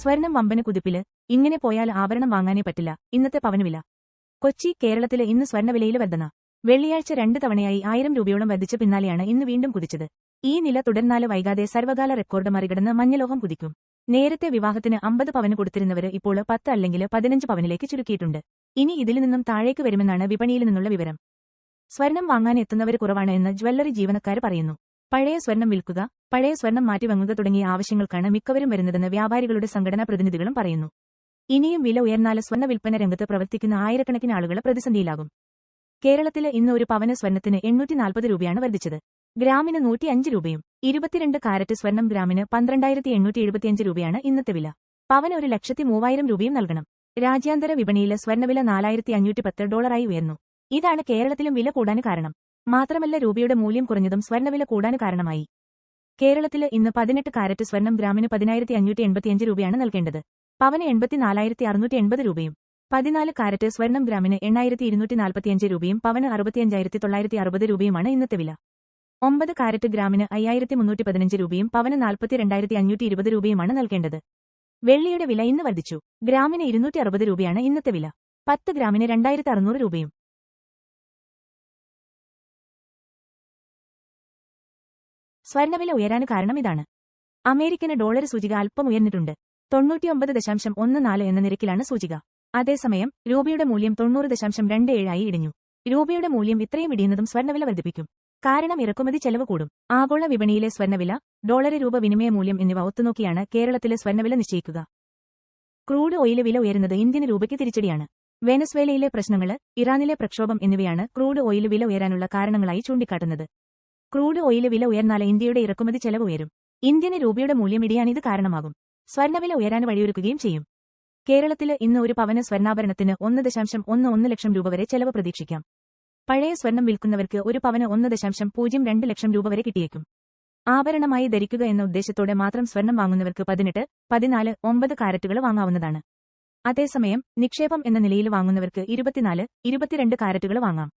സ്വർണം വമ്പന കുതിപ്പിൽ ഇങ്ങനെ പോയാൽ ആഭരണം വാങ്ങാനേ പറ്റില്ല. ഇന്നത്തെ പവനുവില. കൊച്ചി കേരളത്തിലെ ഇന്ന് സ്വർണവിലയിൽ വർധന. വെള്ളിയാഴ്ച രണ്ട് തവണയായി ആയിരം രൂപയോളം വർദ്ധിച്ച പിന്നാലെയാണ് ഇന്ന് വീണ്ടും കുതിച്ചത്. ഈ നില തുടർന്നാൽ വൈകാതെ സർവകാല റെക്കോർഡ് മറികടന്ന് മഞ്ഞലോഹം കുതിക്കും. നേരത്തെ വിവാഹത്തിന് അമ്പത് പവന് കൊടുത്തിരുന്നവര് ഇപ്പോൾ പത്ത് അല്ലെങ്കിൽ പതിനഞ്ച് പവനിലേക്ക് ചുരുക്കിയിട്ടുണ്ട്. ഇനി ഇതിൽ നിന്നും താഴേക്ക് വരുമെന്നാണ് വിപണിയിൽ നിന്നുള്ള വിവരം. സ്വർണം വാങ്ങാൻ എത്തുന്നവർ കുറവാണ് എന്ന് ജ്വല്ലറി ജീവനക്കാർ പറയുന്നു. പഴയ സ്വർണം വിൽക്കുക പഴയ സ്വർണം മാറ്റിവാങ്ങുക തുടങ്ങിയ ആവശ്യങ്ങൾക്കാണ് മിക്കവരും വരുന്നതെന്ന് വ്യാപാരികളുടെ സംഘടനാ പ്രതിനിധികളും പറയുന്നു. ഇനിയും വില ഉയർന്നാൽ സ്വർണ വിൽപ്പന രംഗത്ത് പ്രവർത്തിക്കുന്ന ആയിരക്കണക്കിന് ആളുകൾ പ്രതിസന്ധിയിലാകും. കേരളത്തിൽ ഇന്ന് ഒരു പവന സ്വർണത്തിന് എണ്ണൂറ്റി നാൽപ്പത് രൂപയാണ് വർദ്ധിച്ചത്. ഗ്രാമിന് നൂറ്റി അഞ്ച് രൂപയും ഇരുപത്തിരണ്ട് കാരറ്റ് സ്വർണം ഗ്രാമിന് പന്ത്രണ്ടായിരത്തി എണ്ണൂറ്റി എഴുപത്തിയഞ്ച് രൂപയാണ് ഇന്നത്തെ വില. പവന് ഒരു ലക്ഷത്തി മൂവായിരം രൂപയും നൽകണം. രാജ്യാന്തര വിപണിയിലെ സ്വർണവില നാലായിരത്തി അഞ്ഞൂറ്റി പത്ത് ഡോളറായി ഉയർന്നു. ഇതാണ് കേരളത്തിലും വില കൂടാൻ കാരണം. മാത്രമല്ല രൂപയുടെ മൂല്യം കുറഞ്ഞതും സ്വർണവില കൂടാൻ കാരണമായി. കേരളത്തിൽ ഇന്ന് പതിനെട്ട് കാരറ്റ് സ്വർണം ഗ്രാമിന് പതിനായിരത്തി അഞ്ഞൂറ്റി എൺപത്തിയഞ്ച് രൂപയാണ് നൽകേണ്ടത്. പവന് എൺപത്തിനാലായിരത്തി അറുന്നൂറ്റി എൺപത് രൂപയും പതിനാല് കാരറ്റ് സ്വർണം ഗ്രാമിന് എണ്ണായിരത്തി ഇരുന്നൂറ്റി നാൽപ്പത്തിയഞ്ച് രൂപയും പവന് അറുപത്തിയഞ്ചായിരത്തി തൊള്ളായിരത്തി അറുപത് രൂപയുമാണ് ഇന്നത്തെ വില. ഒമ്പത് കാരറ്റ് ഗ്രാമിന് അയ്യായിരത്തി മുന്നൂറ്റി പതിനഞ്ച് രൂപയും പവന് നാൽപ്പത്തി രണ്ടായിരത്തി അഞ്ഞൂറ്റി ഇരുപത് രൂപയുമാണ് നൽകേണ്ടത്. വെള്ളിയുടെ വില ഇന്ന് വർദ്ധിച്ചു. ഗ്രാമിന് ഇരുന്നൂറ്റി അറുപത് രൂപയാണ് ഇന്നത്തെ വില. പത്ത് ഗ്രാമിന് രണ്ടായിരത്തി അറുന്നൂറ് രൂപയും സ്വർണവില ഉയരാൻ കാരണം ഇതാണ്. അമേരിക്കന് ഡോളർ സൂചിക അല്പം ഉയർന്നിട്ടുണ്ട്. തൊണ്ണൂറ്റിയൊമ്പത് ദശാംശം ഒന്ന് നാല് എന്ന നിരക്കിലാണ് സൂചിക. അതേസമയം രൂപയുടെ മൂല്യം തൊണ്ണൂറ് ദശാംശം രണ്ട് ഏഴായി ഇടിഞ്ഞു. രൂപയുടെ മൂല്യം ഇത്രയും ഇടിയുന്നതും സ്വർണവില വർദ്ധിപ്പിക്കും. കാരണം ഇറക്കുമതി ചെലവ് കൂടും. ആഗോള വിപണിയിലെ സ്വർണവില ഡോളർ രൂപ വിനിമയ മൂല്യം എന്നിവ ഒത്തുനോക്കിയാണ് കേരളത്തിലെ സ്വർണവില നിശ്ചയിക്കുക. ക്രൂഡ് ഓയിൽ വില ഉയരുന്നത് ഇന്ത്യൻ രൂപയ്ക്ക് തിരിച്ചടിയാണ്. വെനസ്വേലയിലെ പ്രശ്നങ്ങൾ ഇറാനിലെ പ്രക്ഷോഭം എന്നിവയാണ് ക്രൂഡ് ഓയിൽ വില ഉയരാനുള്ള കാരണങ്ങളായി ചൂണ്ടിക്കാട്ടുന്നത്. ക്രൂഡ് ഓയിൽ വില ഉയർന്നാൽ ഇന്ത്യയുടെ ഇറക്കുമതി ചെലവ് ഉയരും. ഇന്ത്യന് രൂപയുടെ മൂല്യം ഇത് കാരണമാകും. സ്വർണവില ഉയരാൻ വഴിയൊരുക്കുകയും ചെയ്യും. കേരളത്തിൽ ഇന്ന് ഒരു പവന സ്വർണാഭരണത്തിന് ഒന്ന് ദശാംശം ഒന്ന് ഒന്ന് ലക്ഷം രൂപ വരെ ചെലവ് പ്രതീക്ഷിക്കാം. പഴയ സ്വർണം വിൽക്കുന്നവർക്ക് ഒരു പവന് ഒന്ന് ദശാംശം പൂജ്യം രണ്ട് ലക്ഷം രൂപ വരെ കിട്ടിയേക്കും. ആഭരണമായി ധരിക്കുക എന്ന ഉദ്ദേശത്തോടെ മാത്രം സ്വർണം വാങ്ങുന്നവർക്ക് പതിനെട്ട് പതിനാല് ഒമ്പത് കാരറ്റുകൾ വാങ്ങാവുന്നതാണ്. അതേസമയം നിക്ഷേപം എന്ന നിലയിൽ വാങ്ങുന്നവർക്ക് ഇരുപത്തിനാല് ഇരുപത്തിരണ്ട് കാരറ്റുകൾ വാങ്ങാം.